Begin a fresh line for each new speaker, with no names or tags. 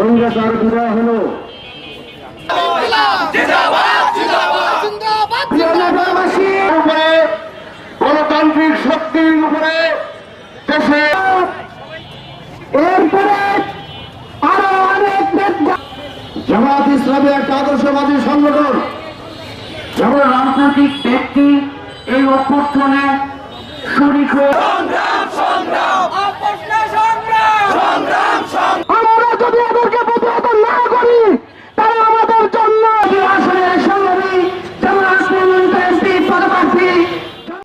গঙ্গাচার বিবাহ হলো। গণতান্ত্রিক শক্তির উপরে এরপরে আরও অনেক জামাত ইসলামী একটা আদর্শবাদী সংগঠন। যেমন রাজনৈতিক ব্যক্তি এই অভ্যর্থনে শরিক হয়ে